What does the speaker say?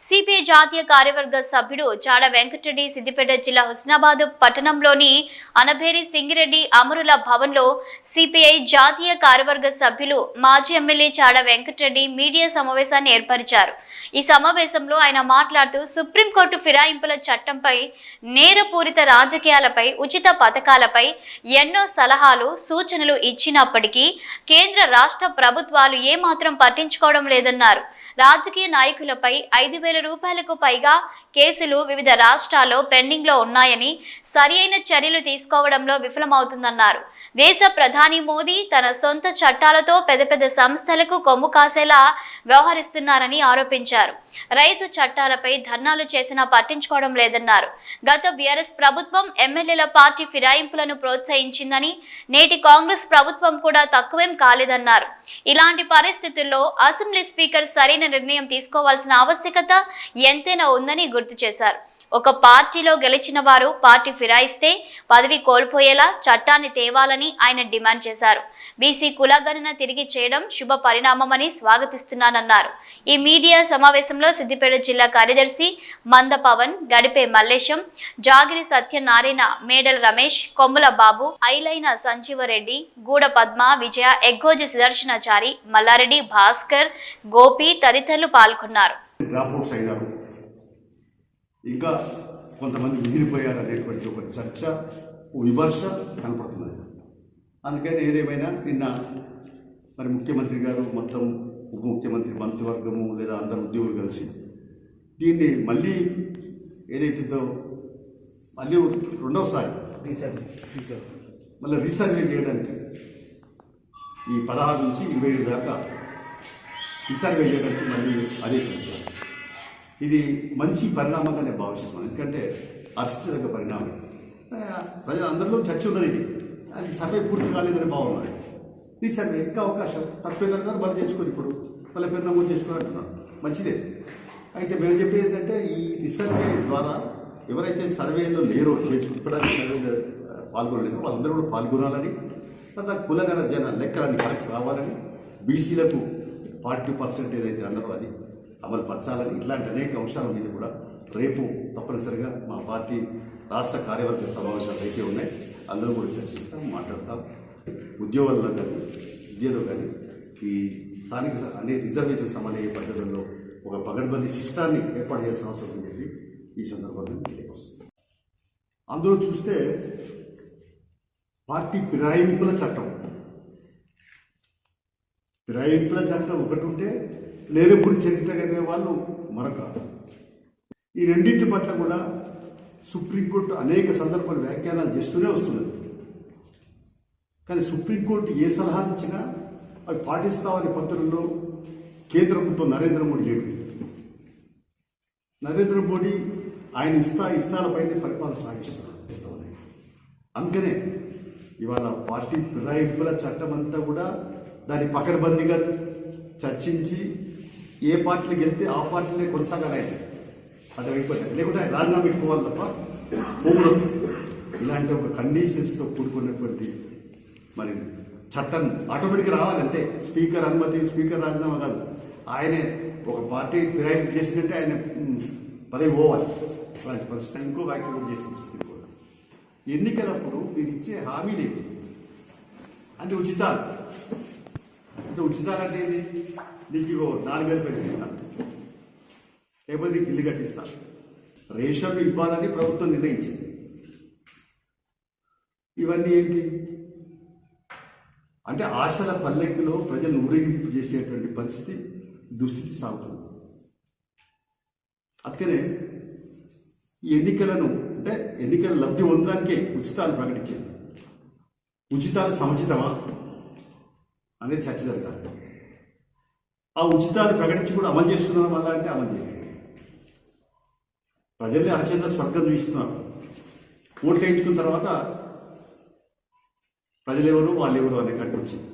CPI జాతీయ కార్యవర్గ సభ్యుడు చాడ వెంకటరెడ్డి సిద్దిపేట జిల్లా హుస్నాబాద్ పట్టణంలోని అనభేరి సింగిరెడ్డి అమరుల భవన్లో సిపిఐ జాతీయ కార్యవర్గ సభ్యులు మాజీ ఎమ్మెల్యే చాడ వెంకటరెడ్డి మీడియా సమావేశాన్ని ఏర్పరిచారు. ఈ సమావేశంలో ఆయన మాట్లాడుతూ సుప్రీంకోర్టు ఫిరాయింపుల చట్టంపై నేరపూరిత రాజకీయాలపై ఉచిత పథకాలపై ఎన్నో సలహాలు సూచనలు ఇచ్చినప్పటికీ కేంద్ర రాష్ట్ర ప్రభుత్వాలు ఏమాత్రం పట్టించుకోవడం లేదన్నారు. రాజకీయ నాయకులపై ఐదు వేల రూపాయలకు పైగా కేసులు వివిధ రాష్ట్రాల్లో పెండింగ్లో ఉన్నాయని సరియైన చర్యలు తీసుకోవడంలో విఫలమవుతుందన్నారు. దేశ ప్రధాని మోదీ తన సొంత చట్టాలతో పెద్ద పెద్ద సంస్థలకు కొమ్ము కాసేలా వ్యవహరిస్తున్నారని ఆరోపించారు. రైతు చట్టాలపై ధర్నాలు చేసినా పట్టించుకోవడం లేదన్నారు. గత బీఆర్ఎస్ ప్రభుత్వం ఎమ్మెల్యేల పార్టీ ఫిరాయింపులను ప్రోత్సహించిందని నేటి కాంగ్రెస్ ప్రభుత్వం కూడా తక్కువేం కాలేదన్నారు. ఇలాంటి పరిస్థితుల్లో అసెంబ్లీ స్పీకర్ సరైన నిర్ణయం తీసుకోవాల్సిన ఆవశ్యకత ఎంతైనా ఉందని గుర్తు చేశారు. ఒక పార్టీలో గెలిచిన వారు పార్టీ ఫిరాయిస్తే పదవి కోల్పోయేలా చట్టాన్ని తేవాలని ఆయన డిమాండ్ చేశారు. బీసీ కులగణన తిరిగి చేయడం శుభ పరిణామమని స్వాగతిస్తున్నానన్నారు. ఈ మీడియా సమావేశంలో సిద్దిపేట జిల్లా కార్యదర్శి మంద పవన్ గడిపే మల్లేశం జాగిరి సత్యనారాయణ మేడల రమేష్ కొమ్ముల బాబు ఐలైన సంజీవరెడ్డి గూడ పద్మ విజయ ఎగ్గోజి సుదర్శనాచారి మల్లారెడ్డి భాస్కర్ గోపి తదితరులు పాల్గొన్నారు. ఇంకా కొంతమంది మిగిలిపోయారు అనేటువంటి ఒక చర్చ విమర్శ కనపడుతున్నది. అందుకని ఏదేమైనా నిన్న మరి ముఖ్యమంత్రి గారు మొత్తం ఉప ముఖ్యమంత్రి మంత్రివర్గము లేదా అందరు ఉద్యోగులు కలిసి దీన్ని మళ్ళీ ఏదైతుందో మళ్ళీ రెండవసారి మళ్ళీ రీసర్వే చేయడానికి ఈ పదహారు నుంచి ఇరవై ఐదు దాకా రీసర్వే చేయడానికి మళ్ళీ ఆదేశించారు. ఇది మంచి పరిణామంగా నేను భావిస్తున్నాను ఎందుకంటే హర్షించదగ్గ పరిణామం. ప్రజలందరిలో చర్చ ఉన్నది ఇది. అది సర్వే పూర్తి కాలేదని బాగున్నది ఈ సర్వే ఇంకా అవకాశం. తప్పేదారు గారు మళ్ళీ తెచ్చుకొని ఇప్పుడు మళ్ళీ పేరు నమోదు చేసుకుని అంటున్నాను మంచిదే. అయితే మేము చెప్పేది ఏంటంటే ఈ రిసర్వే ద్వారా ఎవరైతే సర్వేలో లేరో చేర్చుకోవడానికి సర్వేలో ఆ, పాల్గొనలేదో వాళ్ళందరూ కూడా పాల్గొనాలని తర్వాత కులగన జన లెక్కలన్నీ కరెక్ట్ కావాలని బీసీలకు ఫార్టీ పర్సెంట్ ఏదైతే అన్నారో అది అమలుపరచాలని ఇట్లాంటి అనేక అంశాల మీద కూడా రేపు తప్పనిసరిగా మా పార్టీ రాష్ట్ర కార్యవర్గ సమావేశాలు అయితే ఉన్నాయి. అందరూ కూడా చర్చిస్తాం మాట్లాడతాం. ఉద్యోగాల్లో కానీ విద్యలో కానీ ఈ స్థానిక అనే రిజర్వేషన్ సమన్వయ పద్ధతుల్లో ఒక పగడ్బందీ శిస్తాన్ని ఏర్పాటు చేయాల్సిన అవసరం అని చెప్పి ఈ సందర్భంగా తెలియవస్తుంది అందులో చూస్తే పార్టీ ఫిరాయింపుల చట్టం. ఫిరాయింపుల చట్టం ఒకటి ఉంటే లేనప్పుడు చరిత్ర కలిగిన వాళ్ళు మరొక. ఈ రెండింటి పట్ల కూడా సుప్రీంకోర్టు అనేక సందర్భాలు వ్యాఖ్యానాలు చేస్తూనే వస్తున్నది. కానీ సుప్రీంకోర్టు ఏ సలహా ఇచ్చినా అవి పాటిస్తామని పత్రంలో కేంద్ర ప్రభుత్వం నరేంద్ర మోడీ లేడు. నరేంద్ర మోడీ ఆయన ఇస్తా ఇస్తాలపైనే పరిపాలన సాగిస్తున్నారు. అందుకనే ఇవాళ పార్టీ ఫిరాయింపుల చట్టం అంతా కూడా దాన్ని పకడ్బందీగా చర్చించి ఏ పార్టీలు గెలితే ఆ పార్టీలే కొనసాగాలి ఆయన అది అయిపోయింది లేకుంటే ఆయన రాజీనామా పెట్టుకోవాలి తప్ప పోకూడదు. ఇలాంటి ఒక కండిషన్స్తో కూడుకున్నటువంటి మరి చట్టం ఆటోమేటిక్గా రావాలి అంతే. స్పీకర్ అనుమతి స్పీకర్ రాజీనామా కాదు. ఆయనే ఒక పార్టీ ఫిరాయింపు చేసినట్టే ఆయన పదవి పోవాలి. అలాంటి పరిస్థితి ఇంకో వ్యాఖ్య కూడా చేసింది సుప్రీంకోర్టు ఎన్నికలప్పుడు మీరు ఇచ్చే హామీలు ఏంటి అంటే ఉచితాలు. అంటే ఉచితాలు అంటే ఏంది? నీకు ఇగో నాలుగు వేలు ఇస్తా. లేకపోతే నీకు ఇల్లు కట్టిస్తా. రేషన్ ఇవ్వాలని ప్రభుత్వం నిర్ణయించింది. ఇవన్నీ ఏంటి? అంటే ఆశల పల్లెకులో ప్రజలు ఊరేగింపు చేసేటువంటి పరిస్థితి దుస్థితి సాగుతుంది. అందుకనే ఈ ఎన్నికలను అంటే ఎన్నికల లబ్ధి పొందడానికే ఉచితాలు ప్రకటించింది ఉచితాలు సముచితమా? అనేది చర్చ జరగాలి ఆ ఉచితాలు ప్రకటించి కూడా అమలు చేస్తున్నారు వల్ల అంటే అమలు చేయలేదు ప్రజల్ని అరచేత స్వర్గం చూపిస్తున్నారు. ఓట్లు వేయించుకున్న తర్వాత ప్రజలెవరు వాళ్ళెవరు అనే కట్టుకొచ్చింది